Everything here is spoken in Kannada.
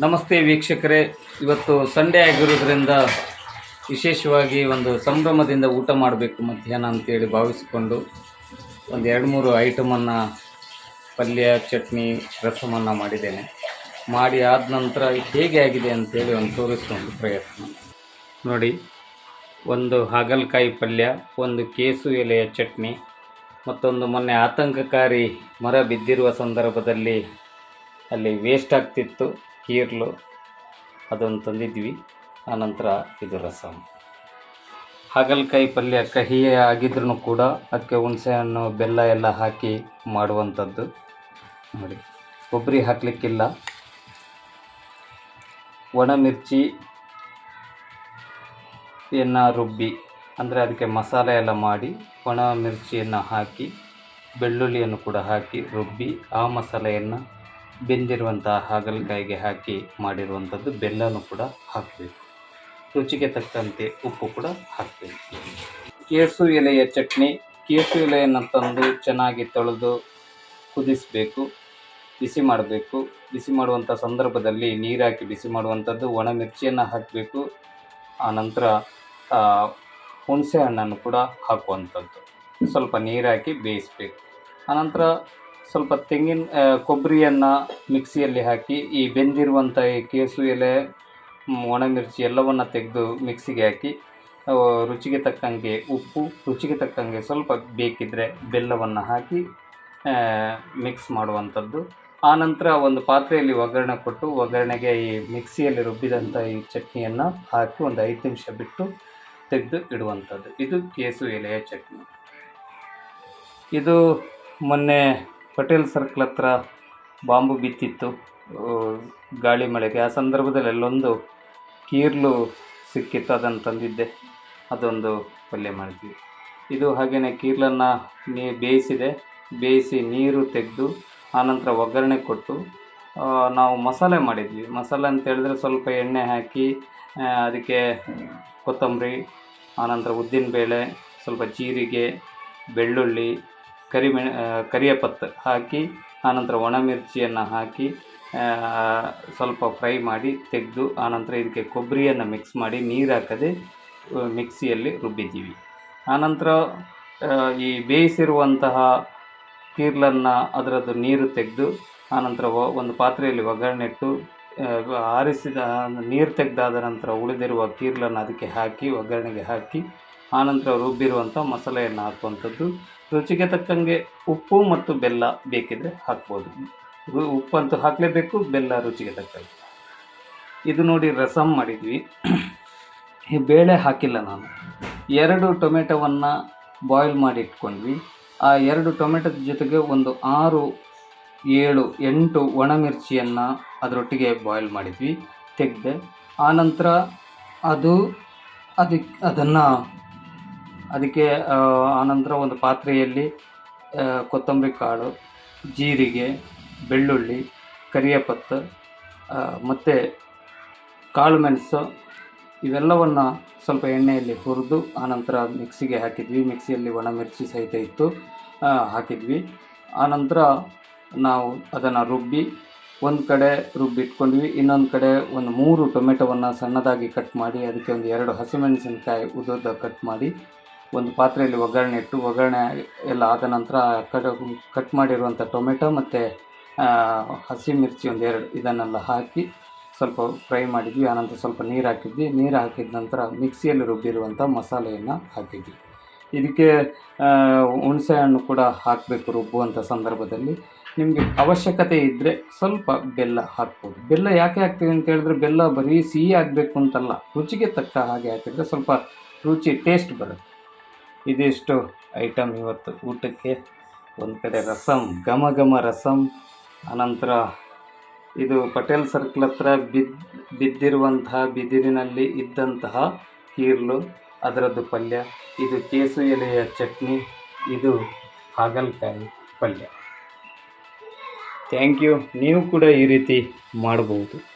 ನಮಸ್ತೆ ವೀಕ್ಷಕರೇ. ಇವತ್ತು ಸಂಡೇ ಆಗಿರೋದ್ರಿಂದ ವಿಶೇಷವಾಗಿ ಒಂದು ಸಂಭ್ರಮದಿಂದ ಊಟ ಮಾಡಬೇಕು ಮಧ್ಯಾಹ್ನ ಅಂತೇಳಿ ಭಾವಿಸಿಕೊಂಡು ಒಂದು ಎರಡು ಮೂರು ಐಟಮನ್ನು ಪಲ್ಯ, ಚಟ್ನಿ, ರಸಮನ್ನು ಮಾಡಿದ್ದೇನೆ. ಮಾಡಿ ಆದ ನಂತರ ಹೇಗೆ ಆಗಿದೆ ಅಂತೇಳಿ ಒಂದು ತೋರಿಸ್ಕೊಂಡು ಪ್ರಯತ್ನ. ನೋಡಿ, ಒಂದು ಹಾಗಲಕಾಯಿ ಪಲ್ಯ, ಒಂದು ಕೇಸು ಎಲೆಯ ಚಟ್ನಿ, ಮತ್ತೊಂದು ಮೊನ್ನೆ ಆತಂಕಕಾರಿ ಮರ ಬಿದ್ದಿರುವ ಸಂದರ್ಭದಲ್ಲಿ ಅಲ್ಲಿ ವೇಸ್ಟ್ ಆಗ್ತಿತ್ತು. ಕೀರ್ಲು ಅದನ್ನು ತಂದಿದ್ವಿ. ಆನಂತರ ಇದು ರಸಮ್ ಹಾಗಲಕಾಯಿ ಪಲ್ಯ ಕಹಿ ಆಗಿದ್ರೂ ಕೂಡ ಅದಕ್ಕೆ ಹುಣಸೆಹಣ್ಣು, ಬೆಲ್ಲ ಎಲ್ಲ ಹಾಕಿ ಮಾಡುವಂಥದ್ದು. ನೋಡಿ, ಕೊಬ್ಬರಿ ಹಾಕಲಿಕ್ಕಿಲ್ಲ. ಒಣಮಿರ್ಚಿ ಯನ್ನು ರುಬ್ಬಿ, ಅಂದರೆ ಅದಕ್ಕೆ ಮಸಾಲೆ ಎಲ್ಲ ಮಾಡಿ ಒಣ ಮಿರ್ಚಿಯನ್ನು ಹಾಕಿ, ಬೆಳ್ಳುಳ್ಳಿಯನ್ನು ಕೂಡ ಹಾಕಿ ರುಬ್ಬಿ, ಆ ಮಸಾಲೆಯನ್ನು ಬೆಂದಿರುವಂಥ ಹಾಗಲಕಾಯಿಗೆ ಹಾಕಿ ಮಾಡಿರುವಂಥದ್ದು ಬೆಲ್ಲನೂ ಕೂಡ ಹಾಕಬೇಕು. ರುಚಿಗೆ ತಕ್ಕಂತೆ ಉಪ್ಪು ಕೂಡ ಹಾಕಬೇಕು. ಕೇಸು ಎಲೆಯ ಚಟ್ನಿ, ಕೇಸು ಎಲೆಯನ್ನು ತಂದು ಚೆನ್ನಾಗಿ ತೊಳೆದು ಕುದಿಸಬೇಕು, ಬಿಸಿ ಮಾಡಬೇಕು. ಬಿಸಿ ಮಾಡುವಂಥ ಸಂದರ್ಭದಲ್ಲಿ ನೀರು ಹಾಕಿ ಬಿಸಿ ಮಾಡುವಂಥದ್ದು, ಒಣ ಮಿರ್ಚಿಯನ್ನು ಹಾಕಬೇಕು. ಆನಂತರ ಹುಣಸೆ ಹಣ್ಣನ್ನು ಕೂಡ ಹಾಕುವಂಥದ್ದು. ಸ್ವಲ್ಪ ನೀರು ಹಾಕಿ ಬೇಯಿಸಬೇಕು ಆನಂತರ ಸ್ವಲ್ಪ ತೆಂಗಿನ ಕೊಬ್ಬರಿಯನ್ನು ಮಿಕ್ಸಿಯಲ್ಲಿ ಹಾಕಿ, ಈ ಬೆಂದಿರುವಂಥ ಈ ಕೇಸು ಎಲೆ ಒಣ ಒಣಮಿರ್ಚಿ ಎಲ್ಲವನ್ನು ತೆಗೆದು ಮಿಕ್ಸಿಗೆ ಹಾಕಿ ರುಚಿಗೆ ತಕ್ಕಂಗೆ ಉಪ್ಪು, ರುಚಿಗೆ ತಕ್ಕಂಗೆ ಸ್ವಲ್ಪ ಬೇಕಿದ್ದರೆ ಬೆಲ್ಲವನ್ನು ಹಾಕಿ ಮಿಕ್ಸ್ ಮಾಡುವಂಥದ್ದು. ಆನಂತರ ಒಂದು ಪಾತ್ರೆಯಲ್ಲಿ ಒಗ್ಗರಣೆ ಕೊಟ್ಟು, ಒಗ್ಗರಣೆಗೆ ಈ ಮಿಕ್ಸಿಯಲ್ಲಿ ರುಬ್ಬಿದಂಥ ಈ ಚಟ್ನಿಯನ್ನು ಹಾಕಿ ಒಂದು ಐದು ನಿಮಿಷ ಬಿಟ್ಟು ತೆಗೆದು ಇಡುವಂಥದ್ದು. ಇದು ಕೇಸು ಎಲೆಯ ಚಟ್ನಿ. ಇದು ಮೊನ್ನೆ ಪಟೇಲ್ ಸರ್ಕಲ್ ಹತ್ರ ಬಾಂಬು ಬಿತ್ತಿತ್ತು ಗಾಳಿ ಮಳೆಗೆ. ಆ ಸಂದರ್ಭದಲ್ಲಿ ಅಲ್ಲೊಂದು ಕೀರ್ಲು ಸಿಕ್ಕಿತ್ತು, ಅದನ್ನು ತಂದಿದ್ದೆ. ಅದೊಂದು ಪಲ್ಯ ಮಾಡಿದ್ವಿ. ಇದು ಹಾಗೆಯೇ ಕೀರ್ಲನ್ನು ನೀ ಬೇಯಿಸಿದೆ. ಬೇಯಿಸಿ ನೀರು ತೆಗೆದು, ಆನಂತರ ಒಗ್ಗರಣೆ ಕೊಟ್ಟು ನಾವು ಮಸಾಲೆ ಮಾಡಿದ್ವಿ. ಮಸಾಲೆ ಅಂತ ಹೇಳಿದ್ರೆ ಸ್ವಲ್ಪ ಎಣ್ಣೆ ಹಾಕಿ ಅದಕ್ಕೆ ಕೊತ್ತಂಬರಿ, ಆನಂತರ ಉದ್ದಿನಬೇಳೆ, ಸ್ವಲ್ಪ ಜೀರಿಗೆ, ಬೆಳ್ಳುಳ್ಳಿ ಕರಿಮೆ ಕರಿಯ ಹಾಕಿ ಆನಂತರ ಒಣಮಿರ್ಚಿಯನ್ನು ಹಾಕಿ ಸ್ವಲ್ಪ ಫ್ರೈ ಮಾಡಿ ತೆಗೆದು ಆನಂತರ ಇದಕ್ಕೆ ಕೊಬ್ಬರಿಯನ್ನು ಮಿಕ್ಸ್ ಮಾಡಿ ನೀರು ಹಾಕದೆ ಮಿಕ್ಸಿಯಲ್ಲಿ ರುಬ್ಬಿದ್ದೀವಿ. ಆನಂತರ ಈ ಬೇಯಿಸಿರುವಂತಹ ಕೀರ್ಲನ್ನು ಅದರದ್ದು ನೀರು ತೆಗೆದು ಆನಂತರ ಒಂದು ಪಾತ್ರೆಯಲ್ಲಿ ಒಗ್ಗರಣೆ ಇಟ್ಟು ಆರಿಸಿದ ನೀರು ತೆಗೆದಾದ ನಂತರ ಉಳಿದಿರುವ ಕೀರ್ಲನ್ನು ಅದಕ್ಕೆ ಹಾಕಿ, ಒಗ್ಗರಣೆಗೆ ಹಾಕಿ ಆನಂತರ ರುಬ್ಬಿರುವಂಥ ಮಸಾಲೆಯನ್ನು ಹಾಕುವಂಥದ್ದು. ರುಚಿಗೆ ತಕ್ಕಂಗೆ ಉಪ್ಪು ಮತ್ತು ಬೆಲ್ಲ ಬೇಕಿದ್ರೆ ಹಾಕ್ಬೋದು. ಉಪ್ಪಂತೂ ಹಾಕಲೇಬೇಕು, ಬೆಲ್ಲ ರುಚಿಗೆ ತಕ್ಕಂಗೆ. ಇದು ನೋಡಿ ರಸಮ್ ಮಾಡಿದ್ವಿ. ಈ ಬೇಳೆ ಹಾಕಿಲ್ಲ ನಾನು. ಎರಡು ಟೊಮೆಟೊವನ್ನು ಬಾಯ್ಲ್ ಮಾಡಿ ಇಟ್ಕೊಂಡ್ವಿ ಆ ಎರಡು ಟೊಮೆಟೊದ ಜೊತೆಗೆ ಒಂದು ಆರು, ಏಳು, ಎಂಟು ಒಣಮಿರ್ಚಿಯನ್ನು ಅದರೊಟ್ಟಿಗೆ ಬಾಯ್ಲ್ ಮಾಡಿದ್ವಿ, ತೆಗೆದೆ. ಆನಂತರ ಅದು, ಅದಕ್ಕೆ ಅದನ್ನು ಅದಕ್ಕೆ ಆನಂತರ ಒಂದು ಪಾತ್ರೆಯಲ್ಲಿ ಕೊತ್ತಂಬರಿ ಕಾಳು, ಜೀರಿಗೆ, ಬೆಳ್ಳುಳ್ಳಿ, ಕರಿಯಪತ್ತು ಮತ್ತು ಕಾಳು ಮೆಣಸು ಇವೆಲ್ಲವನ್ನು ಸ್ವಲ್ಪ ಎಣ್ಣೆಯಲ್ಲಿ ಹುರಿದು ಆನಂತರ ಮಿಕ್ಸಿಗೆ ಹಾಕಿದ್ವಿ. ಮಿಕ್ಸಿಯಲ್ಲಿ ಒಣ ಮಿರ್ಚಿ ಸಹಿತ ಇತ್ತು ಹಾಕಿದ್ವಿ. ಆನಂತರ ನಾವು ಅದನ್ನು ರುಬ್ಬಿ, ಒಂದು ಕಡೆ ರುಬ್ಬಿಟ್ಕೊಂಡ್ವಿ. ಇನ್ನೊಂದು ಕಡೆ ಒಂದು ಮೂರು ಟೊಮೆಟೊವನ್ನು ಸಣ್ಣದಾಗಿ ಕಟ್ ಮಾಡಿ, ಅದಕ್ಕೆ ಒಂದು ಎರಡು ಹಸಿಮೆಣಸಿನಕಾಯಿ ಉದ್ದ ಕಟ್ ಮಾಡಿ ಒಂದು ಪಾತ್ರೆಯಲ್ಲಿ ಒಗ್ಗರಣೆ ಇಟ್ಟು ಒಗ್ಗರಣೆ ಎಲ್ಲ ಆದ ನಂತರ ಕಟ್ ಕಟ್ ಮಾಡಿರುವಂಥ ಟೊಮೆಟೊ ಮತ್ತು ಹಸಿಮಿರ್ಚಿ ಒಂದು ಎರಡು ಇದನ್ನೆಲ್ಲ ಹಾಕಿ ಸ್ವಲ್ಪ ಫ್ರೈ ಮಾಡಿದ್ವಿ. ಆನಂತರ ಸ್ವಲ್ಪ ನೀರು ಹಾಕಿದ್ವಿ. ನೀರು ಹಾಕಿದ ನಂತರ ಮಿಕ್ಸಿಯಲ್ಲಿ ರುಬ್ಬಿರುವಂಥ ಮಸಾಲೆಯನ್ನು ಹಾಕಿದ್ವಿ. ಇದಕ್ಕೆ ಹುಣಸೆ ಹಣ್ಣು ಕೂಡ ಹಾಕಬೇಕು ರುಬ್ಬುವಂಥ ಸಂದರ್ಭದಲ್ಲಿ. ನಿಮಗೆ ಅವಶ್ಯಕತೆ ಇದ್ದರೆ ಸ್ವಲ್ಪ ಬೆಲ್ಲ ಹಾಕ್ಬೋದು. ಬೆಲ್ಲ ಯಾಕೆ ಹಾಕ್ತೀವಿ ಅಂತ ಹೇಳಿದ್ರೆ ಬೆಲ್ಲ ಬರೀ ಸಿಹಿ ಆಗಬೇಕು ಅಂತಲ್ಲ. ರುಚಿಗೆ ತಕ್ಕ ಹಾಗೆ ಹಾಕಿದರೆ ಸ್ವಲ್ಪ ರುಚಿ, ಟೇಸ್ಟ್ ಬರುತ್ತೆ. ಇದಿಷ್ಟು ಐಟಮ್ ಇವತ್ತು. ಊಟಕ್ಕೆ ಒಂದು ಕಡೆ ರಸಮ್ ಘಮ ಘಮ ರಸಮ್ ಅನಂತರ ಇದು ಪಟೇಲ್ ಸರ್ಕಲ್ ಹತ್ರ ಬಿದ್ದು ಬಿದ್ದಿರುವಂತಹ ಬಿದಿರಿನಲ್ಲಿ ಇದ್ದಂತಹ ಕೀರ್ಲು, ಅದರದ್ದು ಪಲ್ಯ. ಇದು ಕೇಸು ಎಲೆಯ ಚಟ್ನಿ, ಇದು ಹಾಗಲಕಾಯಿ ಪಲ್ಯ. Thank you. ನೀವು ಕೂಡ ಈ ರೀತಿ ಮಾಡ್ಬೋದು.